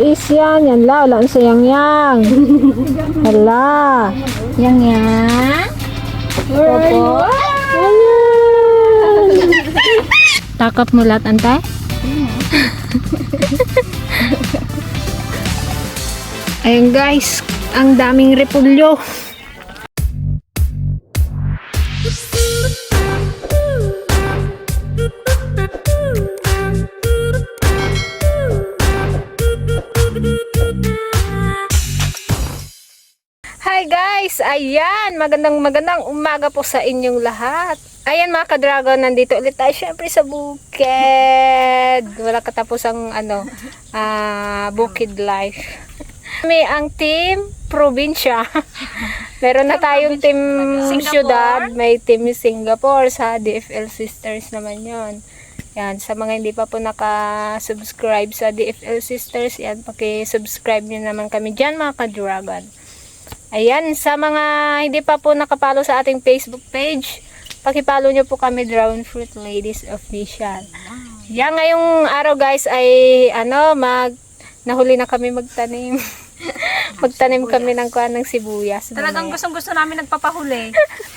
Is yan? Yan la, wala sa yang yang. Hala. Yang yang. Ayan. Takap mo lahat, antay? Ayun guys, ang daming repulyo. Ayan! Magandang magandang umaga po sa inyong lahat. Ayan mga ka-dragon, nandito ulit tayo syempre sa bukid. Wala katapusang ano, ah bukid life. May ang team probinsya. Meron na tayong team syudad, may team Singapore sa DFL Sisters naman yon. Yan, sa mga hindi pa po naka-subscribe sa DFL Sisters, yan, paki-subscribe nyo naman kami dyan mga ka-dragon. Ayan, sa mga hindi pa po nakapalo sa ating Facebook page, pakipalo nyo po kami Dragon Fruit Ladies Official. Yan, ngayong araw guys ay ano, mag nahuli na kami magtanim. magtanim kami ng kuha ng sibuyas. Talagang Mamaya. gustong gusto namin nagpapahuli.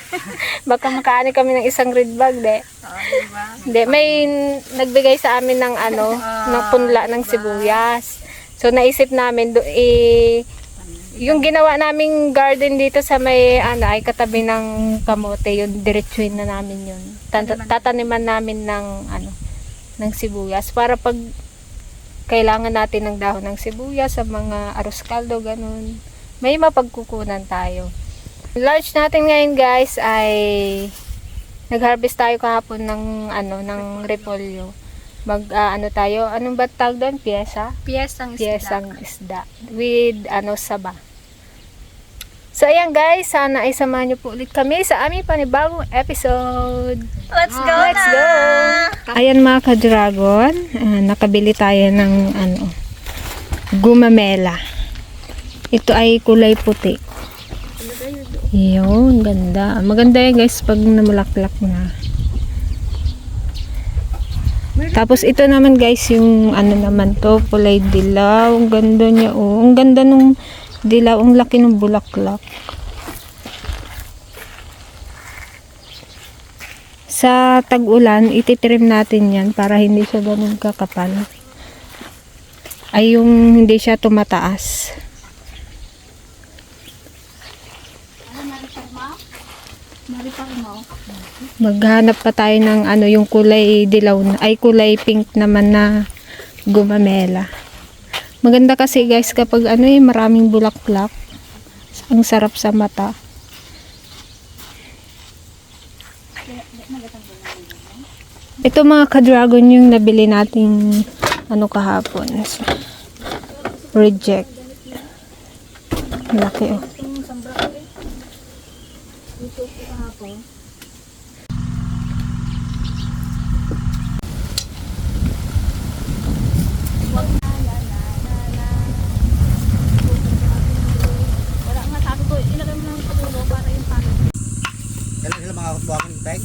Baka makaani kami ng isang red bag, de. Oh, diba? Hindi, may nagbigay sa amin ng ano, ng punla ng sibuyas. So naisip namin do eh yung ginawa naming garden dito sa may ano ay katabi ng kamote, yung diretsuin na namin yun. Tata- tataniman namin ng ano ng sibuyas para pag kailangan natin ng dahon ng sibuyas sa mga arroz caldo ganun. May mapagkukunan tayo. Lunch natin ngayon guys ay nag-harvest tayo kahapon ng ano ng repolyo. Mag ah, ano tayo, anong ba tawag doon? Pyesa? Piyesang Pyesang isda with ano saba. So ayan guys, sana ay samahan niyo po ulit kami sa aming panibagong episode. Let's go Let's na! go! Ayan mga ka-dragon, ah, nakabili tayo ng ano, gumamela. Ito ay kulay puti. Yun, ganda. Maganda yan guys pag namulaklak na. Tapos ito naman guys yung ano naman to, kulay dilaw. Ang ganda niya oh. Ang ganda nung dilaw, ang laki ng bulaklak. Sa tag-ulan, ititrim natin yan para hindi siya ganun kakapal. Ay yung hindi siya tumataas. Maghanap pa tayo ng ano yung kulay dilaw na, ay kulay pink naman na gumamela. Maganda kasi guys kapag ano eh maraming bulaklak. Ang sarap sa mata. Ito mga ka-dragon yung nabili nating ano kahapon. Reject. Laki oh. Wala nga sabi ko, ilagay mo lang sa dulo para yung pangit. Kailan sila mga buwangin peg?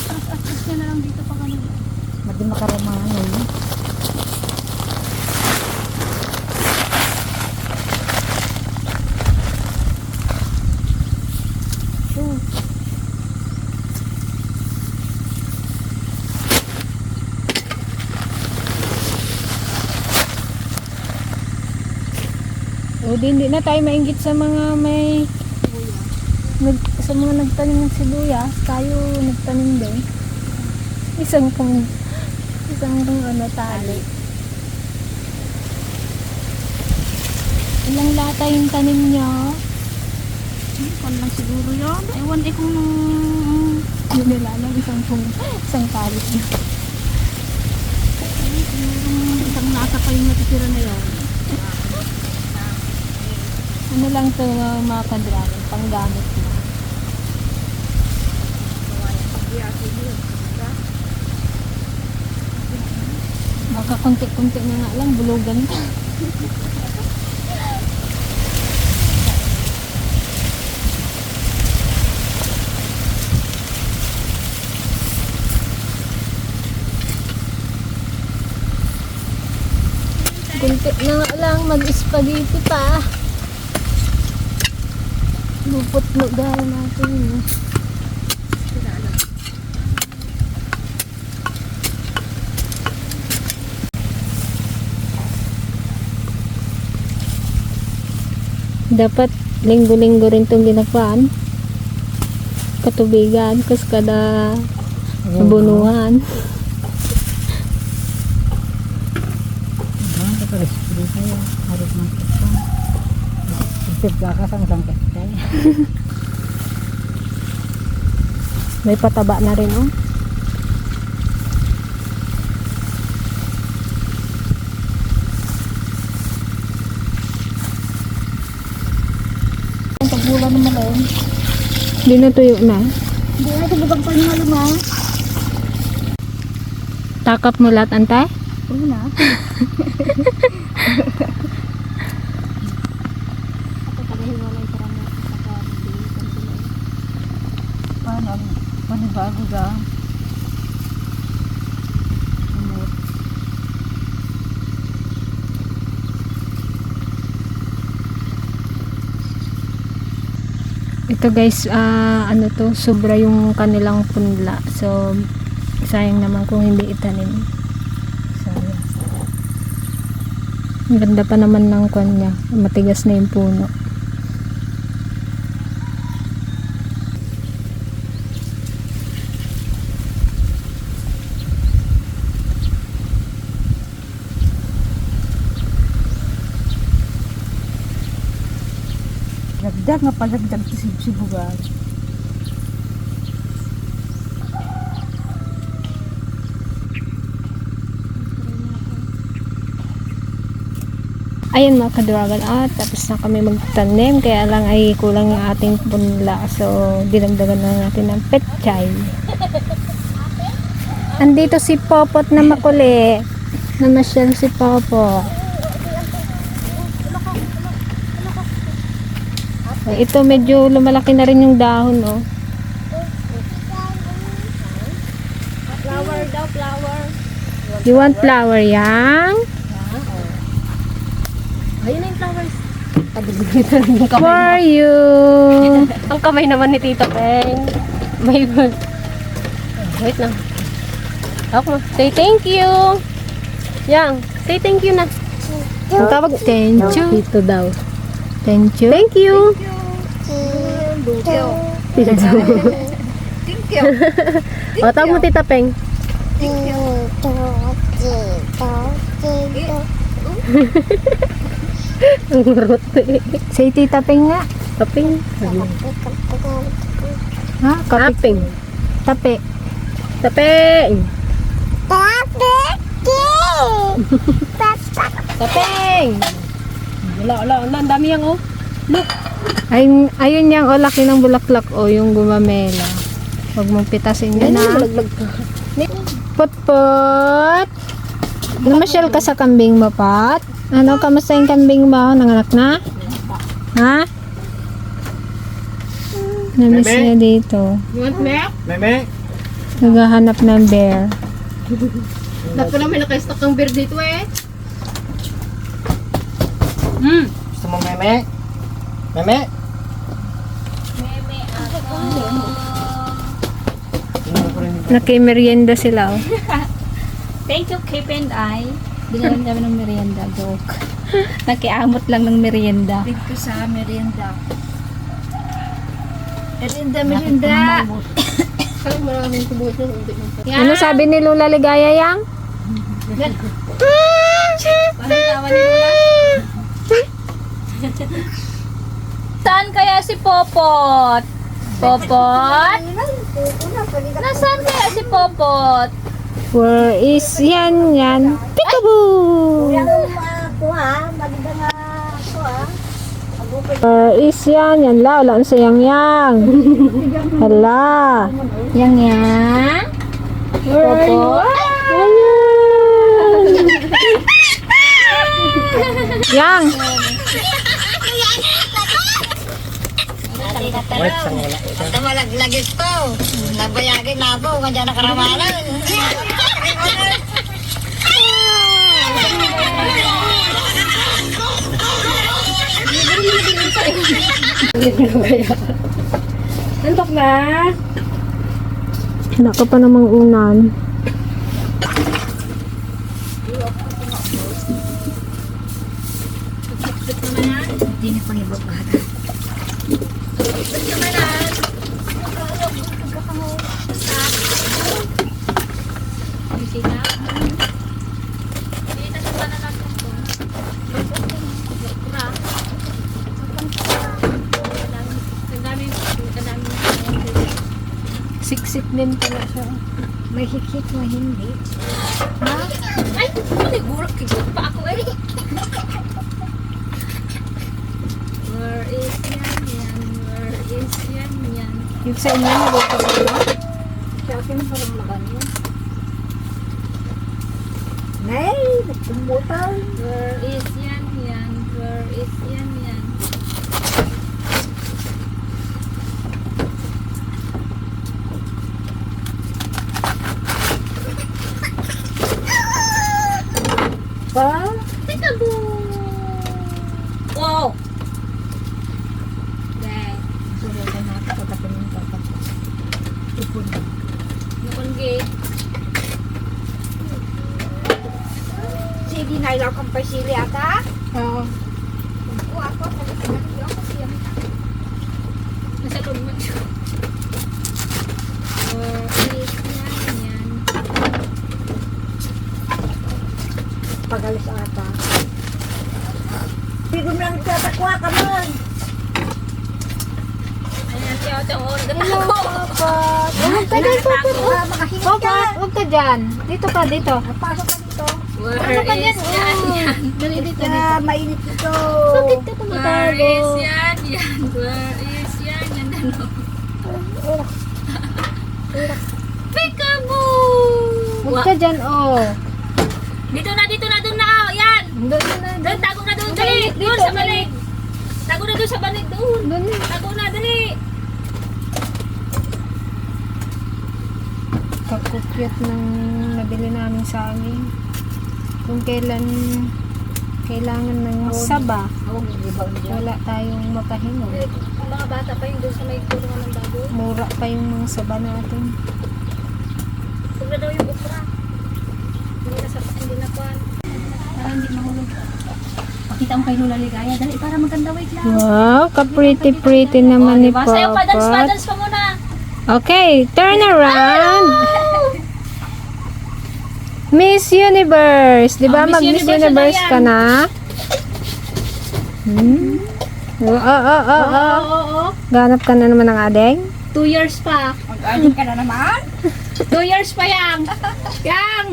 Atras-atras niya na lang dito pa kami. Madi makaramahan eh. O di, hindi na tayo mainggit sa mga may nag, sa mga nagtanim ng sibuyas, tayo nagtanim din. Isang pang isang pang ano tali. Ilang lata yung tanim? Hmm, Kung lang siguro yun. Ewan eh kung... Hindi nila alam isang pang isang tali isang nasa pa yung natitira na yun ano lang to uh, mga kandragon, panggamit na. Baka kunti-kunti na nga lang, bulugan pa. Kunti na nga lang, mag-spaghetti pa. Lupot dahil natin. eh. Dapat linggo-linggo rin itong ginapaan. Katubigan, kas kada bunuhan. Ah, ito May pataba na rin, oh. Ang pagbulan naman lang. Di natuyo na. Hindi na tubugang pa nga luma. Takap mo lahat, antay? Oo na. Ako paghiwalay para mo sa Paano? Ka? Umot. Ito guys, ah, ano to, sobra yung kanilang punla. So, sayang naman kung hindi itanim. Sayang. Ang ganda pa naman ng kwan niya. Matigas na yung puno. Dagdag nga palagdag si Sibugan. Ayan mga ka-dragon. At tapos na kami magtanim. Kaya lang ay kulang yung ating punla so dinagdagan na natin ng petchay andito si Popot na makuli. Namasyal si Popot ito medyo lumalaki na rin yung dahon oh Flower daw, flower. you want flower yang? Ayun na yung flowers. for you Ang kamay naman ni Tito Peng. May Wait lang. Ako, say thank you. Yang, say thank you na. ang tawag thank you dito daw thank you Thank you. O, tawag mo Tita Peng. Ang marot eh. say tita Peng nga Taping. ha? Kapit Taping. tape Taping. Taping. Wala, wala, wala. Ang dami yan, oh. Look. Ayun, ayun yang o laki ng bulaklak o yung gumamela. Huwag mong pitasin yun malaglag ka. Put-put. Namasyal ka sa kambing mo, Pat? Ano, kamusta yung kambing mo? Nanganak na? Ha? Namiss niya dito. You want milk? Meme? Naghahanap ng bear. Dapat pala may naka-stock ng beer dito eh. Hmm. Gusto mo meme? Meme? Nakimerienda sila, oh. Thank you, Kip and I. Binalan kami ng merienda. Joke. Nakiamot lang ng merienda. Dito sa merienda. Merienda, merienda. Kaya maraming kubuhat ng ulit ng Ano sabi ni Lula Ligaya, yang? Lola. Saan kaya si Popot? Popot? Nasaan kaya si Popot? Where is yan, yan? Peekaboo! Where is yan, yan la, wala ang sayang yang. Hala. Yang yang? Popot? Ayan. yang. Wait, sa nila. Ito malaglagit po. Nabayagin na po. Kanya na karamanan. Antok na? Anak ka pa namang unan. Hikit, may hindi. Ay, ano gurak kigit pa ako eh. Where is yan yan? Where is yan yan? Yung sa inyo, naluto ko na. Sa akin parang maganyan. Nay, nagkumbutan. Where is yan yan? Where is yan yan? Pa? Wow. Dahil, sulit na natin sa tapin ng tapat. Ipon. Nakungi. Sige, nailaw kang pasili ata? Oo. O ako, sabi ko, nailaw ko siya. Nasa kulma. Where is yan yan? Pagalis ata. Hindi ko lang tatakwa ka man. Ayan, siya ate ang oras. Hello, Papa. Huwag ka dyan. Makahingi Papa, ka. huwag ka dyan. Dito ka, dito. Pasok ka dito. Where Ano is yan yan? Dali dito, dito. Mainit dito. Bakit ka Where tumatago? is yan yan? Where is yan yan? Ano? Peekaboo! Huwag ka dyan, oh. Dito na, dito na, doon na. oh, Yan! Doon na, Doon, tago na doon. Dali! Doon sa banig. Tago na doon sa banig doon. Tago na, dali. Kakukyot ng nabili namin sa amin. Kung kailan kailangan ng saba, wala tayong mapahinom. Ang mga bata pa yung doon sa may kulungan ng bago. Mura pa yung mga saba natin. Huwag na daw yung okra. Hindi na sa hindi na kuhan. Para hindi mahulog. Pakita mo kay Lola Ligaya. Dali, para maganda. Wait lang. Wow, ka-pretty-pretty naman ni diba? Sayo pa, dance pa, Papa. dance pa muna. Okay, turn around. Miss Universe. Di ba Oh, Miss mag-Miss Universe na Universe daw ka na? Hmm? Oo, oo, oo, oo. Ganap ka na naman ng adeng? Two years pa. Mag-anim ka na naman. Two years pa yang. Yang.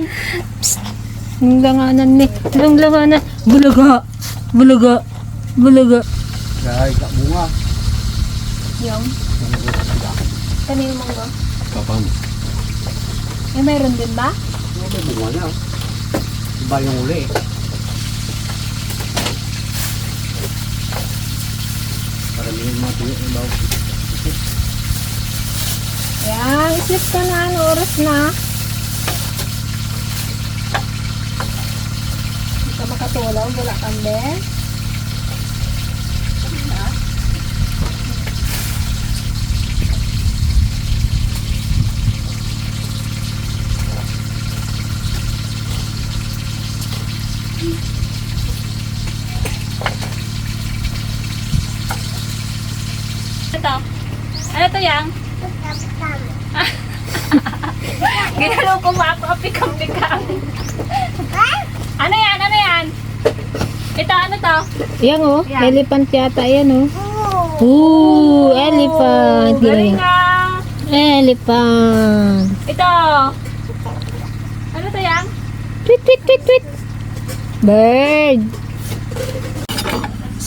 Yung langanan ni. Yung langanan. Bulaga. Bulaga. Bulaga. Ka bunga. Yung. Kanino mong Kapam. Eh, mayroon din ba? Ba bunga niya? Iba yung uli eh. Para hindi mga tuyo ng bawang. Yan, isip ka na. Ano oras na? Hindi ka makatulog. Wala kang bed. Ito. Ano to yang? Ginalo ko mo ako, pikam-pikam. ano yan? Ano yan? Ito, ano to? Yan oh. Elephant yata yan oh. Ooh, elephant. Galing nga. Elephant. Ito. Ano to yang? Tweet, tweet, tweet, tweet. Bird.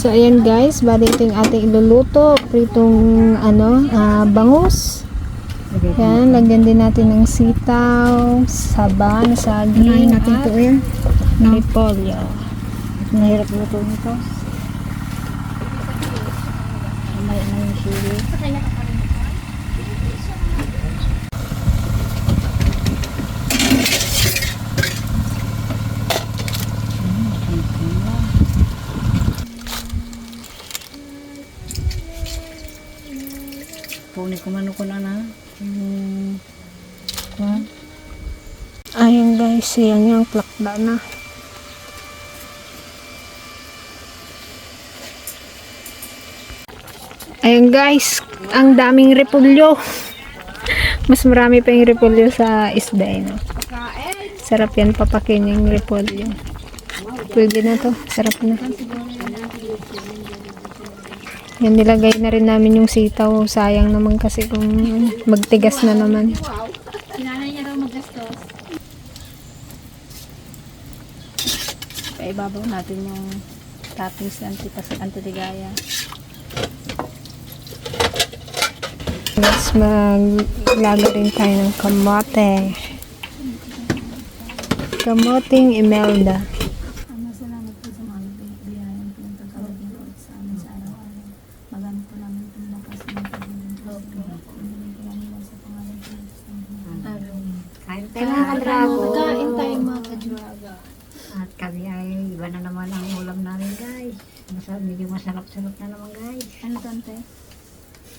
So, ayan guys. Bali ito yung ating iluluto. Pritong, ano, ah, bangus. Yan, lagyan din natin ng sitaw, saba, na saging, natin at ito yan. repolyo. Mahirap luto nito. Mamaya na yung sili. Kunin ko na na. Hmm. Kuan. Ayun guys, yan yung plakda na. Ayun guys, ang daming repolyo. Mas marami pa yung repolyo sa isda eh, no? Sarap yan papakin yung repolyo. Pwede na to, sarap na. Yan nilagay na rin namin yung sitaw. Sayang naman kasi kung magtigas na naman. Sinanay niya raw maggastos. Paibabaw natin yung toppings ng tipas antiligaya. Mas maglaga rin tayo ng kamote. Kamoting Imelda. Ano salamat po sa mga biyayang pinagkakaroon niyo po sa amin sa araw-araw. Magamit po namin itong lakas ng pagkakas ng Panginoon. Pumili ko namin yan sa pangalan ko ng Diyos ng Panginoon. Mga kadrago. Kain tayo mga kadraga. At kami ay iba na naman ang ulam namin guys. Masarap, medyo masarap-sarap na naman guys. Ano to, ante?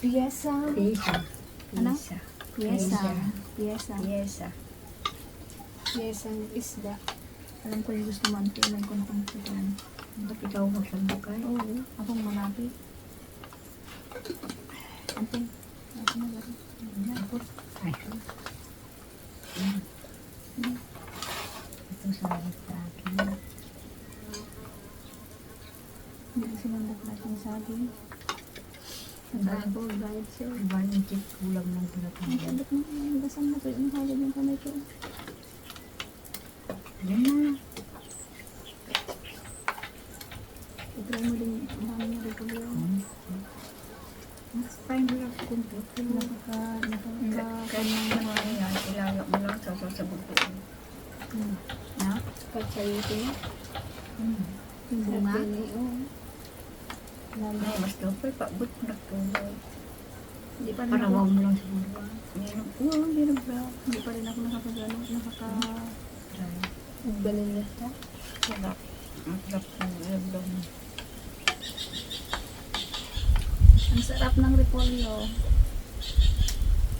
Piyesa. Pisa. Ano? Pisa. Piesa. Piesa. Piyesa. Piyesang isda. Alam ko yung gusto mo, ante. May kuntong ito. Ba't ikaw magsandok kayo? Oo. Akong malapit. Ante. Ako na ba? Ako. Ay. Ito sa sa akin. Hindi sinundak natin yung saging. Po, bayad siya. Iba yung chip ulam ng Ang tinatawag. sabot mo, ang basang na to. Ang hagod yung kamay ko. Yan na. I-try mo din. Ang dami na rin pag Mas fine mo lang kung ito. Nakaka, nakaka, Kanyang naman yan. Ilaga mo lang sa sasabog ko. Na? Katsayuti. yung bunga. Ay, mas dapat pa. Ba't nagtuloy? Hindi pa Para wag mo lang siguro. Ang oo, na ba? Hindi pa rin ako nakakagano, nakaka, try. Balilata. Sarap. Ang sarap ng ang sarap ng repolyo.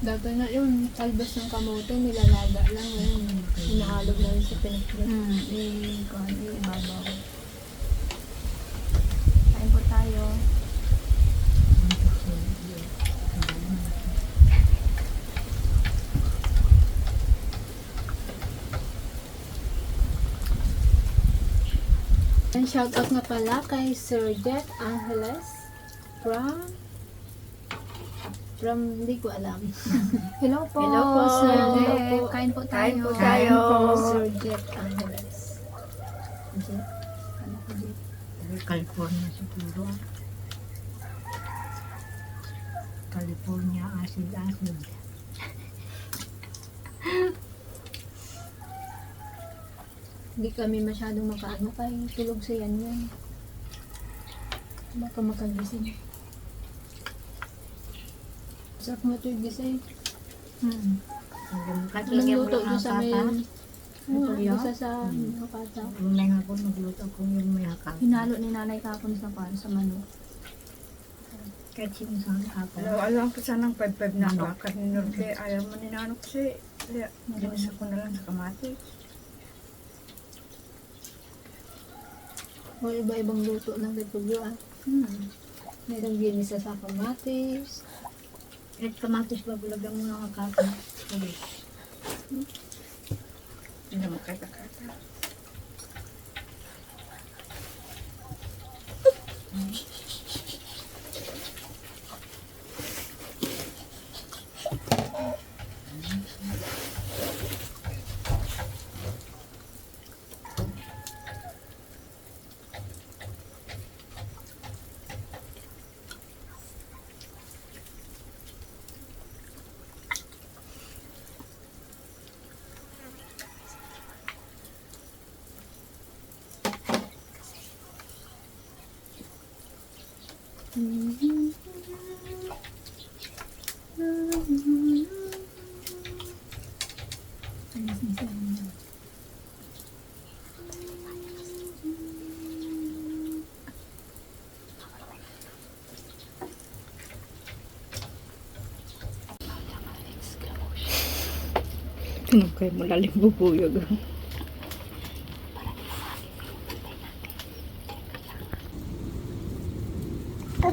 Dati na yun, talbos ng kamote, nilalaga lang yun. Hinahalog na yun sa pinagpili. Hmm, eh, kung ano, ibabaw. Kain po tayo. And shout out nga pala kay Sir Jet Angeles from from hindi ko alam. Hello po. Hello po, Sir Hello Jet. po. Kain po tayo. Kain po Kain tayo. po, Sir Jet Angeles. Ano ko, Jet? California siguro. California acid acid. Hindi kami masyadong makaano kay tulog sa yan yan. Baka makagising. Sarap mo ito yung gising. Hmm. Anong luto doon sa may... Oo, isa sa Hakata. Yung may ako nagluto ko yung may hakak. Hinalo ni nanay kapon sa pan sa manok. Kahit sinusan ako. Alam, alam ko sanang 5-5 na ako. Kaninor kay ayaw mo ni Nanok si. Dinis ako na lang sa kamatis. O iba-ibang luto ng ah. Hmm. Merong ginisa sa kamatis. Kahit kamatis ba bulagan mo ng hakak. Ulit. Hindi naman kata-kata. Ano Huwag kayo malalim bubuyog.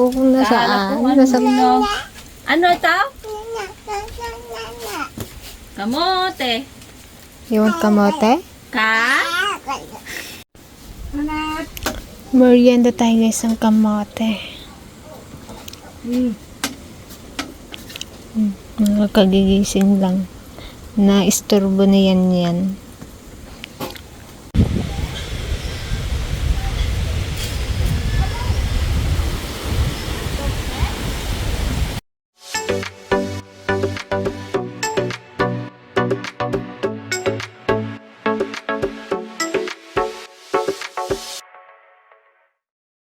Ko kung nasaan. Nasa... Ano? Ano ito? Kamote. You want kamote? Ka? Merienda tayo guys ng kamote. Mm. Mga kagigising lang. Na istorbo na yan yan.